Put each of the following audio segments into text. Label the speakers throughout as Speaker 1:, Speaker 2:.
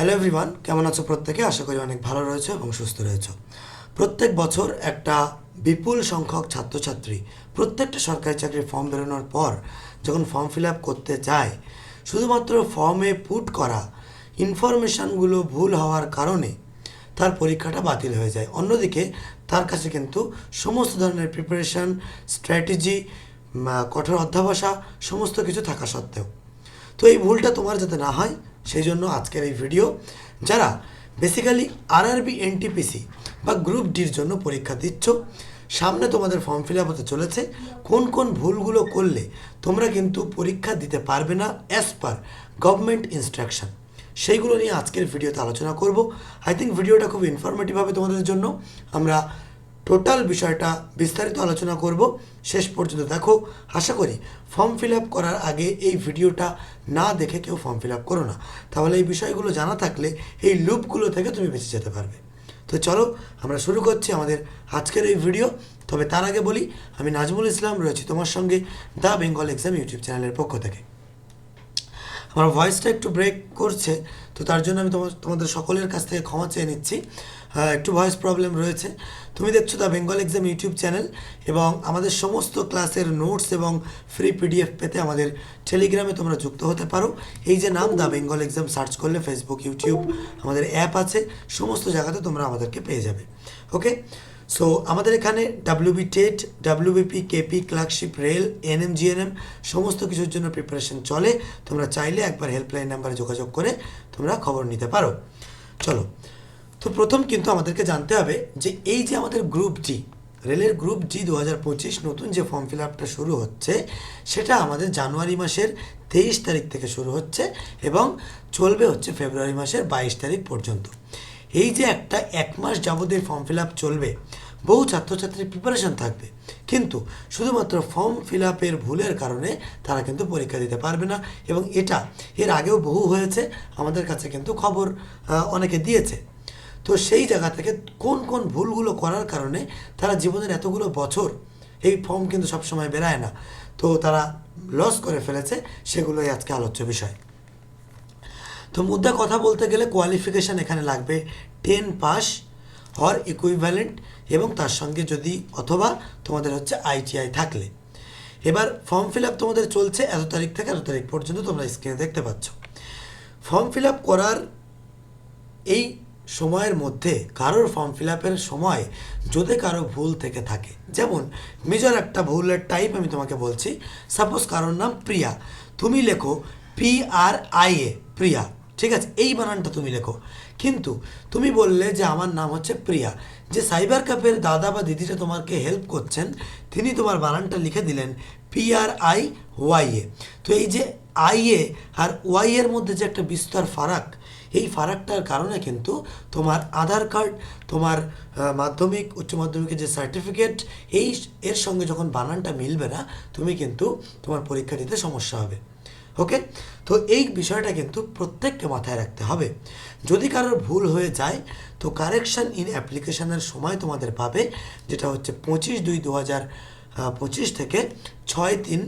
Speaker 1: Hello everyone কেমন আছো প্রত্যেকে? আশা করি অনেক ভালো রয়েছে এবং সুস্থ রয়েছে। প্রত্যেক বছর একটা বিপুল সংখ্যক ছাত্রছাত্রী, প্রত্যেকটা সরকারি চাকরির ফর্ম বেরোনোর পর যখন ফর্ম ফিল আপ করতে যায়, শুধুমাত্র ফর্মে পুট করা ইনফরমেশানগুলো ভুল হওয়ার কারণে তার পরীক্ষাটা বাতিল হয়ে যায়। অন্যদিকে তার কাছে কিন্তু সমস্ত ধরনের প্রিপারেশন স্ট্র্যাটেজি কঠোর অধ্যাবসা, সমস্ত কিছু থাকা সত্ত্বেও। তো এই ভুলটা তোমার যাতে না হয় সেই জন্য আজকের এই ভিডিও যারা বেসিক্যালি আরআরবি এনটিপিসি বা গ্রুপ ডির জন্য পরীক্ষা দিচ্ছ, সামনে তোমাদের ফর্ম ফিল আপ হতে চলেছে, কোন কোন ভুলগুলো করলে তোমরা কিন্তু পরীক্ষা দিতে পারবে না অ্যাজ পার গভর্নমেন্ট ইনস্ট্রাকশন সেইগুলো নিয়ে আজকের ভিডিওতে আলোচনা করব। আই থিঙ্ক ভিডিওটা খুব ইনফরমেটিভ হবে তোমাদের জন্য। আমরা টোটাল বিষয়টা বিস্তারিত আলোচনা করব। শেষ পর্যন্ত দেখো, আশা করি ফর্ম ফিল আপ করার আগে এই ভিডিওটা না দেখে কেউ ফর্ম ফিল আপ করো না। তাহলে এই বিষয়গুলো জানা থাকলে এই লুপগুলো থেকে তুমি বেঁচে যেতে পারবে। তো চলো, আমরা শুরু করছি আমাদের আজকের এই ভিডিও তবে তার আগে বলি, আমি নাজমুল ইসলাম, রয়েছি তোমার সঙ্গে দ্য বেঙ্গল এক্সাম ইউটিউব চ্যানেলের পক্ষ থেকে। আমার ভয়েসটা একটু ব্রেক করছে, তো তার জন্য আমি তোমার তোমাদের সকলের কাছ থেকে ক্ষমা চেয়ে নিচ্ছি। একটু ভয়েস প্রবলেম রয়েছে। তুমি দেখছ the Bengal exam YouTube channel এবং আমাদের সমস্ত ক্লাসের নোটস এবং ফ্রি পিডিএফ পেতে আমাদের টেলিগ্রামে তোমরা যুক্ত হতে পারো। এই যে নাম দ্য বেঙ্গল এক্সাম সার্চ করলে ফেসবুক ইউটিউব আমাদের অ্যাপ আছে। সমস্ত জায়গাতে তোমরা আমাদেরকে পেয়ে যাবে। ওকে সো আমাদের এখানে WB TET WBP KP clerkship rail NMGNM সমস্ত কিছুর জন্য প্রিপারেশন চলে। তোমরা চাইলে একবার হেল্পলাইন নাম্বারে যোগাযোগ করে তোমরা খবর নিতে পারো। চলো। তো প্রথম কিন্তু আমাদেরকে জানতে হবে যে এই যে আমাদের গ্রুপ ডি রেলের গ্রুপ ডি দু নতুন যে ফর্ম ফিল আপটা শুরু হচ্ছে, সেটা আমাদের জানুয়ারি মাসের তেইশ তারিখ থেকে শুরু হচ্ছে এবং চলবে হচ্ছে ফেব্রুয়ারি মাসের বাইশ তারিখ পর্যন্ত। এই যে একটা এক মাস যাবতীয় ফর্ম ফিল আপ চলবে, বহু ছাত্রছাত্রীর প্রিপারেশন থাকবে। কিন্তু শুধুমাত্র ফর্ম ফিল আপের ভুলের কারণে তারা কিন্তু পরীক্ষা দিতে পারবে না এবং এটা এর আগেও বহু হয়েছে, আমাদের কাছে কিন্তু খবর অনেকে দিয়েছে। তো সেই জায়গা থেকে কোন কোন ভুলগুলো করার কারণে তারা জীবনের এতগুলো বছর এই ফর্ম কিন্তু সবসময় বেরায় না। তো তারা লস করে ফেলেছে, সেগুলোই আজকে আলোচ্য বিষয়। তো মুদ্রা কথা বলতে গেলে কোয়ালিফিকেশান এখানে লাগবে টেন পাস হর ইকুইভ্যালেন্ট এবং তার সঙ্গে যদি অথবা তোমাদের হচ্ছে আইটিআই থাকলে। এবার ফর্ম ফিল আপ তোমাদের চলছে এত তারিখ থেকে এত তারিখ পর্যন্ত তোমরা স্ক্রিনে দেখতে পাচ্ছ। ফর্ম ফিল আপ করার এই সময়ের মধ্যে কারোর ফর্ম ফিল আপের সময় যদি কারও ভুল থেকে থাকে। যেমন মেজর একটা ভুলের টাইপ আমি তোমাকে বলছি। সাপোজ কারোর নাম প্রিয়া। তুমি লেখো পি আর আই এ প্রিয়া। ঠিক আছে? এই বানানটা তুমি লেখো। কিন্তু তুমি বললে যে আমার নাম হচ্ছে প্রিয়া। যে সাইবার ক্যাফের দাদা বা দিদিটা তোমাকে হেল্প করছেন, তিনি তোমার বানানটা লিখে দিলেন P R I Y A তো এই যে আই এ আর ওয়াই এর মধ্যে যে একটা বিস্তর ফারাক এই ফারাকটার কারণে কিন্তু তোমার আধার কার্ড, তোমার মাধ্যমিক, উচ্চ মাধ্যমিকের যে সার্টিফিকেট এই এর সঙ্গে যখন বানানটা মিলবে না, তুমি কিন্তু তোমার পরীক্ষা দিতে সমস্যা হবে। ওকে তো এই বিষয়টা কিন্তু প্রত্যেককে মাথায় রাখতে হবে। যদি কারোর ভুল হয়ে যায়, তো কারেকশন ইন অ্যাপ্লিকেশনের সময় তোমাদের পাবে, যেটা হচ্ছে পঁচিশ দুই দু হাজার পঁচিশ থেকে ছয় তিন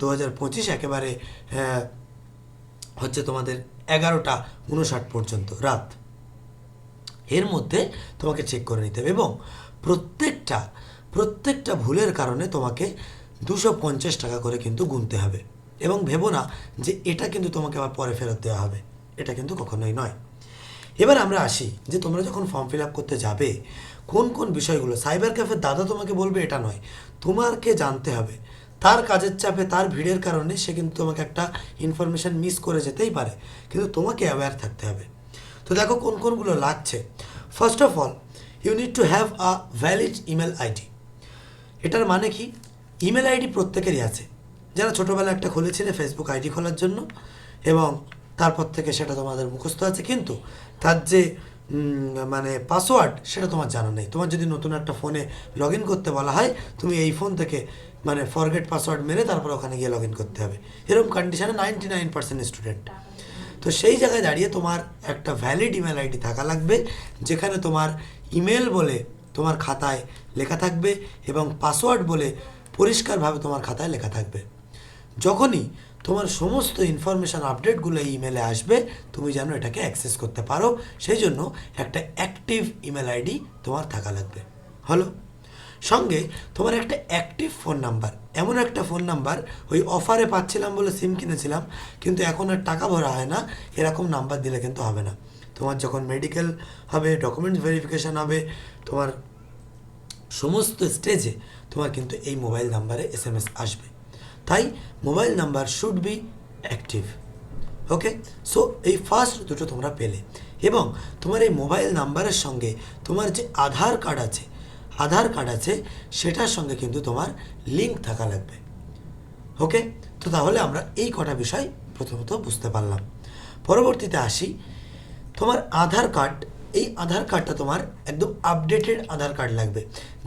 Speaker 1: দু হাজার পঁচিশ একেবারে হচ্ছে তোমাদের এগারোটা উনষাট পর্যন্ত, রাত। এর মধ্যে তোমাকে চেক করে নিতে হবে এবং প্রত্যেকটা প্রত্যেকটা ভুলের কারণে তোমাকে দুশো পঞ্চাশ টাকা করে কিন্তু গুনতে হবে। এবং ভেবো না যে এটা কিন্তু তোমাকে আবার পরে ফেরত দেওয়া হবে। এটা কিন্তু কখনোই নয়। এবার আমরা আসি যে তোমরা যখন ফর্ম ফিল আপ করতে যাবে, কোন কোন বিষয়গুলো? সাইবার ক্যাফের দাদা তোমাকে বলবে এটা নয়। তোমাকে জানতে হবে তার কাজের চাপে, তার ভিড়ের কারণে সে কিন্তু তোমাকে একটা ইনফরমেশান মিস করে যেতেই পারে। কিন্তু তোমাকে অ্যাওয়্যার থাকতে হবে। তো দেখো কোন কোনগুলো লাগছে। First of all you need to have a valid email ID এটার মানে কি? ইমেল আইডি প্রত্যেকেরই আছে। যারা ছোটোবেলায় একটা খুলেছিলে ফেসবুক আইডি খোলার জন্য, এবং তারপর থেকে সেটা তোমাদের মুখস্থ আছে, কিন্তু তার যে মানে পাসওয়ার্ড সেটা তোমার জানা নেই। তোমার যদি নতুন একটা ফোনে লগ করতে বলা হয়, তুমি এই ফোন থেকে মানে ফরগেট পাসওয়ার্ড মেরে তারপর ওখানে গিয়ে লগ ইন করতে হবে। এরকম কন্ডিশনে নাইনটি নাইন পার্সেন্ট স্টুডেন্ট তো সেই জায়গায় দাঁড়িয়ে তোমার একটা ভ্যালিড ইমেল আইডি থাকা লাগবে, যেখানে তোমার ইমেল বলে তোমার খাতায় লেখা থাকবে এবং পাসওয়ার্ড বলে পরিষ্কারভাবে তোমার খাতায় লেখা থাকবে। যখনই তোমার সমস্ত ইনফরমেশান আপডেটগুলো এই ইমেলে আসবে, তুমি যেন এটাকে অ্যাক্সেস করতে পারো, সেই জন্য একটা অ্যাক্টিভ ইমেল আইডি তোমার থাকা লাগবে। হলো? সঙ্গে তোমার একটা অ্যাক্টিভ ফোন নাম্বার এমন একটা ফোন নাম্বার ওই অফারে পাচ্ছিলাম বলে সিম কিনেছিলাম, কিন্তু এখন আর টাকা ভরা হয় না, এরকম নাম্বার দিলে কিন্তু হবে না। তোমার যখন মেডিকেল হবে ডকুমেন্টস ভেরিফিকেশান হবে, তোমার সমস্ত স্টেজে তোমার কিন্তু এই মোবাইল নাম্বারে এস এম এস আসবে। তাই mobile number should be active okay so এই ফার্স্ট দুটো তোমরা পেলে। এবং তোমার এই মোবাইল নাম্বারের সঙ্গে তোমার যে আধার কার্ড আছে আধার কার্ড আছে, সেটার সঙ্গে কিন্তু তোমার লিঙ্ক থাকা লাগবে। ওকে তো তাহলে আমরা এই কটা বিষয় প্রথমত বুঝতে পারলাম। পরবর্তীতে আসি, তোমার আধার কার্ড, এই আধার কার্ডটা তোমার একদম আপডেটেড আধার কার্ড লাগবে।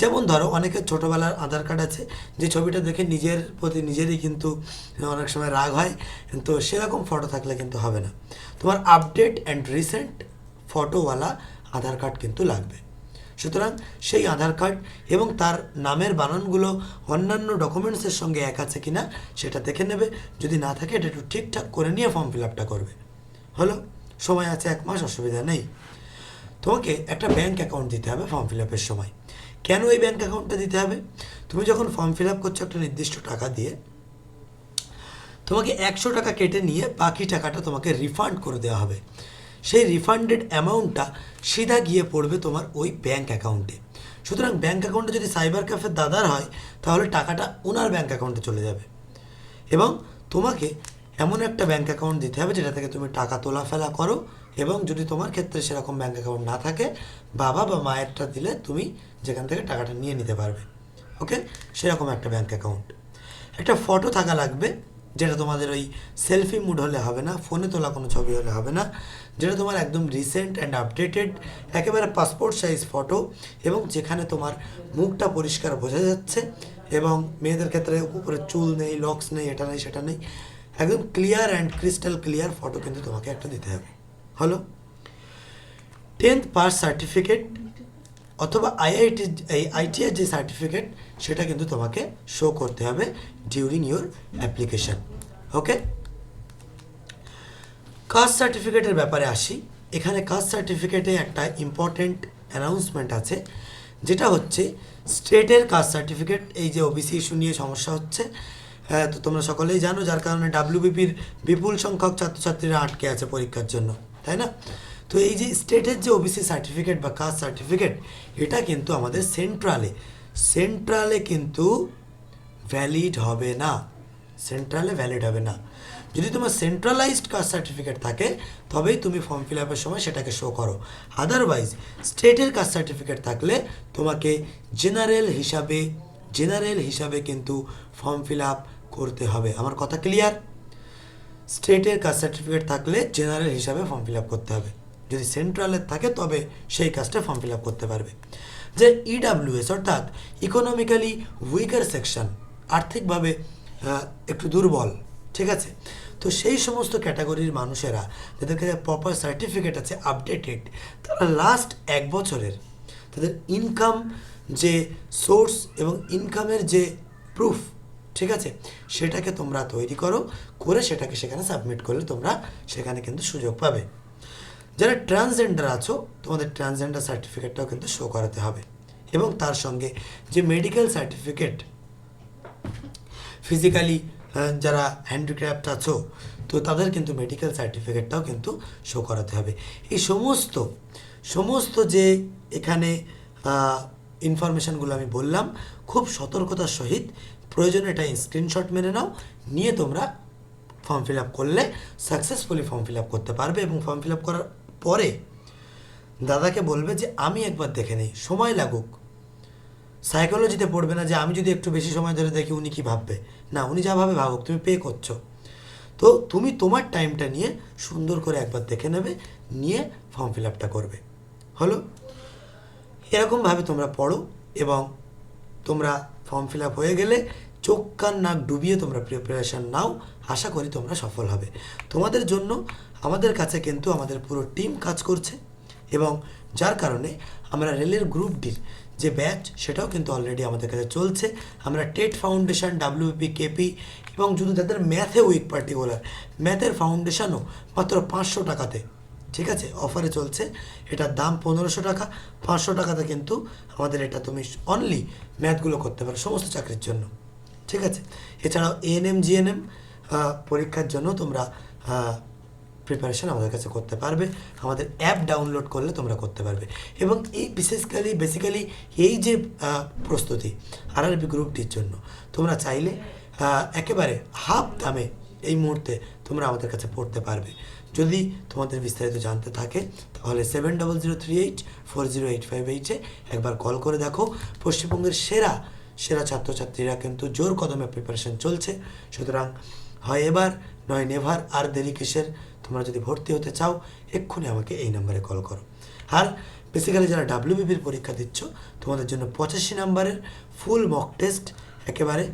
Speaker 1: যেমন ধরো অনেকের ছোটোবেলার আধার কার্ড আছে, যে ছবিটা দেখে নিজের প্রতি নিজেরই কিন্তু অনেক সময় রাগ হয়, তো সেরকম ফটো থাকলে কিন্তু হবে না। তোমার আপডেট অ্যান্ড রিসেন্ট ফটোওয়ালা আধার কার্ড কিন্তু লাগবে। সুতরাং সেই আধার কার্ড এবং তার নামের বানানগুলো অন্যান্য ডকুমেন্টসের সঙ্গে এক আছে কিনা সেটা দেখে নেবে। যদি না থাকে এটা একটু ঠিকঠাক করে নিয়ে ফর্ম ফিল আপটা করবে। হলো? সময় আছে এক মাস, অসুবিধা নেই। তোমাকে একটা ব্যাঙ্ক অ্যাকাউন্ট দিতে হবে ফর্ম ফিল আপের সময়। কেন এই ব্যাঙ্ক অ্যাকাউন্টটা দিতে হবে? তুমি যখন ফর্ম ফিল আপ করছ একটা নির্দিষ্ট টাকা দিয়ে, তোমাকে একশো টাকা কেটে নিয়ে বাকি টাকাটা তোমাকে রিফান্ড করে দেওয়া হবে। সেই রিফান্ডেড অ্যামাউন্টটা সিধা গিয়ে পড়বে তোমার ওই ব্যাঙ্ক অ্যাকাউন্টে সুতরাং ব্যাঙ্ক অ্যাকাউন্টে যদি সাইবার ক্যাফের দাদার হয়, তাহলে টাকাটা ওনার ব্যাঙ্ক অ্যাকাউন্টে চলে যাবে। এবং তোমাকে এমন একটা ব্যাঙ্ক অ্যাকাউন্ট দিতে হবে যেটা থেকে তুমি টাকা তোলা ফেলা করো এবং যদি তোমার ক্ষেত্রে সেরকম ব্যাঙ্ক অ্যাকাউন্ট না থাকে, বাবা বা মায়েরটা দিলে তুমি যেখান থেকে টাকাটা নিয়ে নিতে পারবে। ওকে সেরকম একটা ব্যাঙ্ক অ্যাকাউন্ট একটা ফটো থাকা লাগবে। যেটা তোমাদের ওই সেলফি মুড হলে হবে না ফোনে তোলা কোনো ছবি হলে হবে না, যেটা তোমার একদম রিসেন্ট অ্যান্ড আপডেটেড একেবারে পাসপোর্ট সাইজ ফটো এবং যেখানে তোমার মুখটা পরিষ্কার বোঝা যাচ্ছে এবং মেয়েদের ক্ষেত্রে উপরে চুল নেই লক্স নেই, এটা নেই, সেটা নেই, একদম clear and crystal clear photo কিন্তু তোমাকে একটা দিতে হবে। হলো? টেন্থ পাস সার্টিফিকেট অথবা আইআইটি এই আইটিআর যে সার্টিফিকেট সেটা কিন্তু তোমাকে শো করতে হবে during your application okay caste সার্টিফিকেটের ব্যাপারে আসি। এখানে কাস্ট সার্টিফিকেটে একটা ইম্পর্টেন্ট অ্যানাউন্সমেন্ট আছে, যেটা হচ্ছে স্টেটের কাস্ট সার্টিফিকেট এই যে ওবিসি ইস্যু নিয়ে সমস্যা হচ্ছে। হ্যাঁ তো তোমরা সকলেই জানো, যার কারণে ডাব্লিউবিপির বিপুল সংখ্যক ছাত্রছাত্রীরা আটকে আছে পরীক্ষার জন্য, তাই না? তো এই যে স্টেটের যে ওবিসি সার্টিফিকেট বা কাস্ট সার্টিফিকেট এটা কিন্তু আমাদের সেন্ট্রালে সেন্ট্রালে কিন্তু ভ্যালিড হবে না। সেন্ট্রালে ভ্যালিড হবে না। যদি তোমার সেন্ট্রালাইজড কাস্ট সার্টিফিকেট থাকে, তবেই তুমি ফর্ম ফিল আপের সময় সেটাকে শো করো। আদারওয়াইজ স্টেটের কাস্ট সার্টিফিকেট থাকলে তোমাকে জেনারেল হিসাবে জেনারেল হিসাবে কিন্তু ফর্ম ফিল আপ করতে হবে। আমার কথা ক্লিয়ার স্টেটের কাস্ট সার্টিফিকেট থাকলে জেনারেল হিসাবে ফর্ম ফিল আপ করতে হবে। যদি সেন্ট্রালের থাকে, তবে সেই কাজটা ফর্ম ফিল করতে পারবে। যে ইডাব্লিউএস অর্থাৎ ইকোনমিক্যালি উইকার সেকশন আর্থিকভাবে একটু দুর্বল, ঠিক আছে? তো সেই সমস্ত ক্যাটাগরির মানুষেরা যাদের কাছে প্রপার সার্টিফিকেট আছে আপডেটেড তারা লাস্ট এক বছরের, তাদের ইনকাম যে সোর্স এবং ইনকামের যে প্রুফ ঠিক আছে? সেটাকে তোমরা তৈরি করো, করে সেটাকে সেখানে সাবমিট করলে তোমরা সেখানে কিন্তু সুযোগ পাবে। যারা ট্রান্সজেন্ডার আছো, তোমাদের ট্রান্সজেন্ডার সার্টিফিকেটটাও কিন্তু শো করাতে হবে। এবং তার সঙ্গে যে মেডিকেল সার্টিফিকেট ফিজিক্যালি যারা হ্যান্ডিক্রাফট আছো, তো তাদের কিন্তু মেডিকেল সার্টিফিকেটটাও কিন্তু শো করাতে হবে। এই সমস্ত সমস্ত যে এখানে ইনফরমেশানগুলো আমি বললাম, খুব সতর্কতার সহিত প্রয়োজনে এটা স্ক্রিনশট মেনে নাও, নিয়ে তোমরা ফর্ম ফিল আপ করলে সাকসেসফুলি ফর্ম ফিল আপ করতে পারবে এবং ফর্ম ফিল আপ করার পরে দাদাকে বলবে যে, আমি একবার দেখে নিই, সময় লাগুক। সাইকোলজিতে পড়বে না যে, আমি যদি একটু বেশি সময় ধরে দেখি উনি কী ভাববে। না, উনি যা ভাবে ভাবুক, তুমি পে করছ। তো তুমি তোমার টাইমটা নিয়ে সুন্দর করে একবার দেখে নেবে, নিয়ে ফর্ম ফিল আপটা করবে। হলো? এরকমভাবে তোমরা পড়ো এবং তোমরা ফর্ম ফিল আপ হয়ে গেলে চোখ, কান, নাক ডুবিয়ে তোমরা প্রিপারেশান নাও, আশা করি তোমরা সফল হবে। তোমাদের জন্য আমাদের কাছে কিন্তু আমাদের পুরো টিম কাজ করছে এবং যার কারণে আমরা রেলের গ্রুপ ডির যে ব্যাচ সেটাও কিন্তু অলরেডি আমাদের কাছে চলছে। আমরা টেট ফাউন্ডেশন ডাব্লিউপি কেপি এবং যদি তাদের ম্যাথে উইক পার্টিকুলার ম্যাথের ফাউন্ডেশনও মাত্র পাঁচশো টাকাতে, ঠিক আছে অফারে চলছে। এটার দাম পনেরোশো টাকা, পাঁচশো টাকাতে কিন্তু আমাদের এটা তুমি অনলি ম্যাথগুলো করতে পারো, সমস্ত চাকরির জন্য। ঠিক আছে? এছাড়াও এএনএম জিএনএম পরীক্ষার জন্য তোমরা প্রিপারেশন আমাদের কাছে করতে পারবে। আমাদের অ্যাপ ডাউনলোড করলে তোমরা করতে পারবে। এবং এই বিশেষকালি বেসিক্যালি এই যে প্রস্তুতি আরআরবি গ্রুপটির জন্য, তোমরা চাইলে একেবারে হাফ দামে এই মুহূর্তে তোমরা আমাদের কাছে পড়তে পারবে। যদি তোমাদের বিস্তারিত জানতে থাকে, তাহলে seven double zero three eight four zero eight five এইটে একবার কল করে দেখো। পশ্চিমবঙ্গের সেরা সেরা ছাত্রছাত্রীরা কিন্তু জোর কদমে প্রিপারেশন চলছে। সুতরাং হয় এবার, নয় নেভার, আর দেরি কিসের? তোমরা যদি ভর্তি হতে চাও, এক্ষুনি আমাকে এই নাম্বারে কল করো। আর বেসিক্যালি যারা ডাব্লিউবিপির পরীক্ষা দিচ্ছ, তোমাদের জন্য পঁচাশি নাম্বারের ফুল মক টেস্ট একেবারে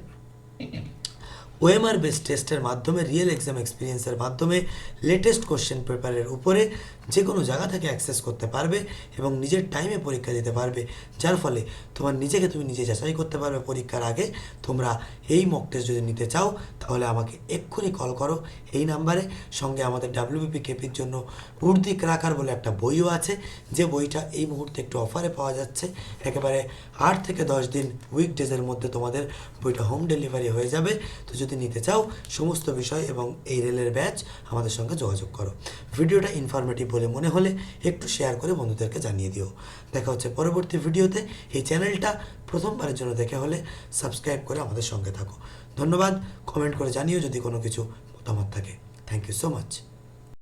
Speaker 1: ওএমআর বেস টেস্টের মাধ্যমে রিয়েল এক্সাম এক্সপিরিয়েন্সের মাধ্যমে লেটেস্ট কোশ্চেন পেপারের উপরে যে কোনো জায়গা থেকে অ্যাক্সেস করতে পারবে এবং নিজের টাইমে পরীক্ষা দিতে পারবে। যার ফলে তোমার নিজেকে তুমি নিজে যাচাই করতে পারবে পরীক্ষার আগে। তোমরা এই মক টেস্ট যদি নিতে চাও, তাহলে আমাকে এক্ষুনি কল করো এই নাম্বারে সঙ্গে আমাদের ডাব্লিউবিপি কেপির জন্য উর্দি ক্রাকার বলে একটা বইও আছে। যে বইটা এই মুহূর্তে একটু অফারে পাওয়া যাচ্ছে। একেবারে আট থেকে দশ দিন উইকডেজের মধ্যে তোমাদের বইটা হোম ডেলিভারি হয়ে যাবে। তো যদি নিতে চাও সমস্ত বিষয় এবং এই রেলের ব্যাচ আমাদের সঙ্গে যোগাযোগ করো। ভিডিওটা ইনফরমেটিভ বলে মনে হলে একটু শেয়ার করে বন্ধুদেরকে জানিয়ে দিও। দেখা হচ্ছে পরবর্তী ভিডিওতে। এই চ্যানেলটা প্রথমবারের জন্য দেখে হলে সাবস্ক্রাইব করে আমাদের সঙ্গে থাকো। ধন্যবাদ। কমেন্ট করে জানিও যদি কোনো কিছু মতামত থাকে। Thank you so much